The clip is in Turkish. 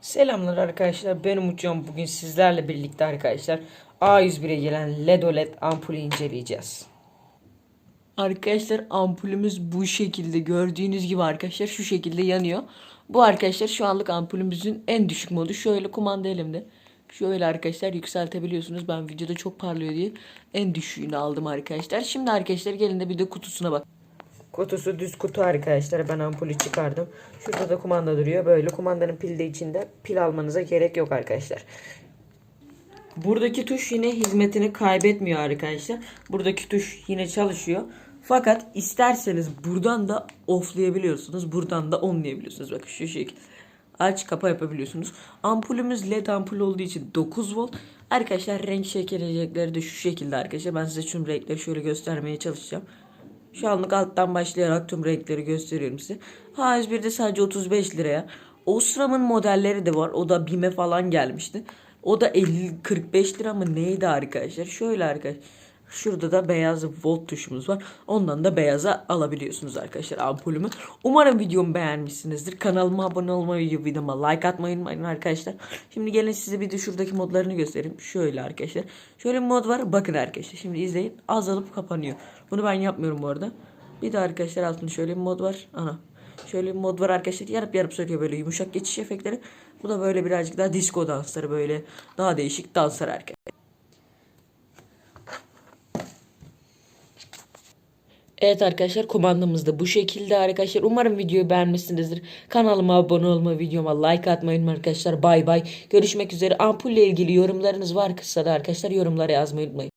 Selamlar arkadaşlar ben Umutcan bugün sizlerle birlikte arkadaşlar A101'e gelen LED OLED ampulü inceleyeceğiz. Arkadaşlar ampulümüz bu şekilde gördüğünüz gibi arkadaşlar şu şekilde yanıyor. Bu arkadaşlar şu anlık ampulümüzün en düşük modu. Şöyle kumanda elimde. Şöyle arkadaşlar yükseltebiliyorsunuz. Ben videoda çok parlıyor diye en düşüğünü aldım arkadaşlar. Şimdi arkadaşlar gelin de bir de kutusuna bak. Kutusu düz kutu arkadaşlar ben ampulü çıkardım. Şurada da kumanda duruyor böyle kumandanın pili de içinde pil almanıza gerek yok arkadaşlar. Buradaki tuş yine hizmetini kaybetmiyor arkadaşlar. Buradaki tuş yine çalışıyor. Fakat isterseniz buradan da offlayabiliyorsunuz. Buradan da onlayabiliyorsunuz. Bakın şu şekilde. Aç kapa yapabiliyorsunuz. Ampulümüz led ampul olduğu için 9 volt. Arkadaşlar renk şekillenecekleri de şu şekilde arkadaşlar. Ben size tüm renkleri şöyle göstermeye çalışacağım. Şu anlık alttan başlayarak tüm renkleri gösteriyorum size. H101'de sadece 35 liraya. Osram'ın modelleri de var. O da BİM'e falan gelmişti. O da 50 45 lira mı neydi arkadaşlar? Şöyle arkadaşlar. Şurada da beyaz volt tuşumuz var. Ondan da beyaza alabiliyorsunuz arkadaşlar ampulümü. Umarım videomu beğenmişsinizdir. Kanalıma abone olmayı, videoma like atmayı unutmayın arkadaşlar. Şimdi gelin size bir de şuradaki modlarını göstereyim. Şöyle arkadaşlar. Şöyle bir mod var. Bakın arkadaşlar. Şimdi izleyin. Azalıp kapanıyor. Bunu ben yapmıyorum bu arada. Bir de arkadaşlar altında şöyle bir mod var. Ana. Şöyle bir mod var arkadaşlar. Yarıp yarıp söylüyor böyle yumuşak geçiş efektleri. Bu da böyle birazcık daha disco dansları böyle daha değişik danslar arkadaşlar. Evet arkadaşlar kumandamız da bu şekilde arkadaşlar. Umarım videoyu beğenmişsinizdir. Kanalıma abone olmayı, videoma like atmayı unutmayın arkadaşlar. Bay bay. Görüşmek üzere. Ampulle ilgili yorumlarınız var kısa da arkadaşlar yorumlara yazmayı unutmayın.